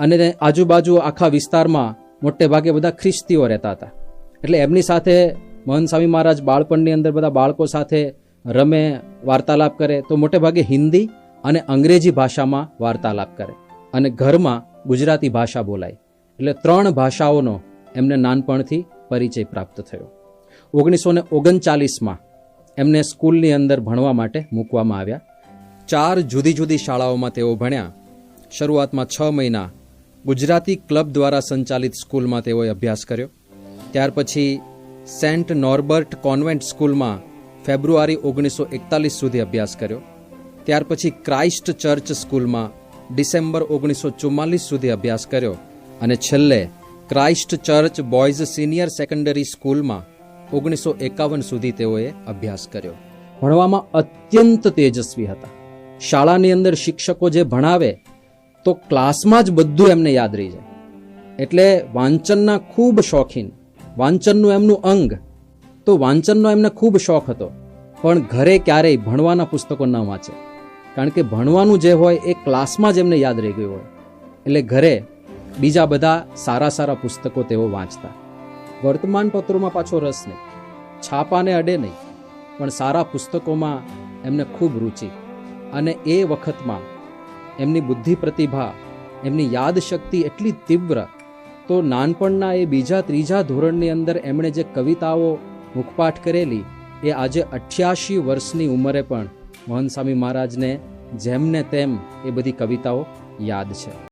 અને આજુબાજુ આખા વિસ્તારમાં મોટે ભાગે બધા ખ્રિસ્તીઓ રહેતા હતા. એટલે એમની સાથે મહંત મહારાજ બાળપણની અંદર બધા બાળકો સાથે રમે, વાર્તાલાપ કરે, તો મોટે ભાગે હિન્દી અને અંગ્રેજી ભાષામાં વાર્તાલાપ કરે અને ઘરમાં ગુજરાતી ભાષા બોલાય. એટલે ત્રણ ભાષાઓનો એમને નાનપણથી પરિચય પ્રાપ્ત થયો. ઓગણીસો ને ઓગણચાલીસમાં એમને સ્કૂલની અંદર ભણવા માટે મૂકવામાં આવ્યા. ચાર જુદી જુદી શાળાઓમાં તેઓ ભણ્યા. શરૂઆતમાં છ મહિના ગુજરાતી ક્લબ દ્વારા સંચાલિત સ્કૂલમાં તેઓએ અભ્યાસ કર્યો. ત્યાર પછી સેન્ટ નોર્બર્ટ કોન્વેન્ટ સ્કૂલમાં ફેબ્રુઆરી ઓગણીસો એકતાલીસ સુધી અભ્યાસ કર્યો. ત્યાર પછી ક્રાઇસ્ટ ચર્ચ સ્કૂલમાં ડિસેમ્બર ઓગણીસો ચુમ્માલીસ સુધી અભ્યાસ કર્યો અને છેલ્લે Christ Church Boys Senior Secondary સ્કૂલમાં ઓગણીસો એકાવન સુધી તેઓએ અભ્યાસ કર્યો. ભણવામાં અત્યંત તેજસ્વી હતા. શાળાની અંદર શિક્ષકો જે ભણાવે તો ક્લાસમાં જ બધું એમને યાદ રહી જાય. એટલે વાંચનના ખૂબ શોખીન, વાંચનનું એમનું અંગ. તો વાંચનનો એમને ખૂબ શોખ હતો, પણ ઘરે ક્યારેય ભણવાના પુસ્તકો ન વાંચે. કારણ કે ભણવાનું જે હોય એ ક્લાસમાં જ એમને યાદ રહી ગયું હોય. એટલે ઘરે બીજા બધા સારા સારા પુસ્તકો તેઓ વાંચતા. વર્તમાન પત્રોમાં પાછો રસ નહીં, છાપાને અડે નહીં, પણ સારા પુસ્તકોમાં એમને ખૂબ રુચિ. અને એ વખતમાં એમની બુદ્ધિ પ્રતિભા એમની યાદશક્તિ એટલી તીવ્ર, તો નાનપણના એ બીજા ત્રીજા ધોરણની અંદર એમણે જે કવિતાઓ મુખપાઠ કરેલી, એ આજે અઠ્યાસી વર્ષની ઉંમરે પણ મોહન સ્વામી મહારાજને જેમને તેમ એ બધી કવિતાઓ યાદ છે.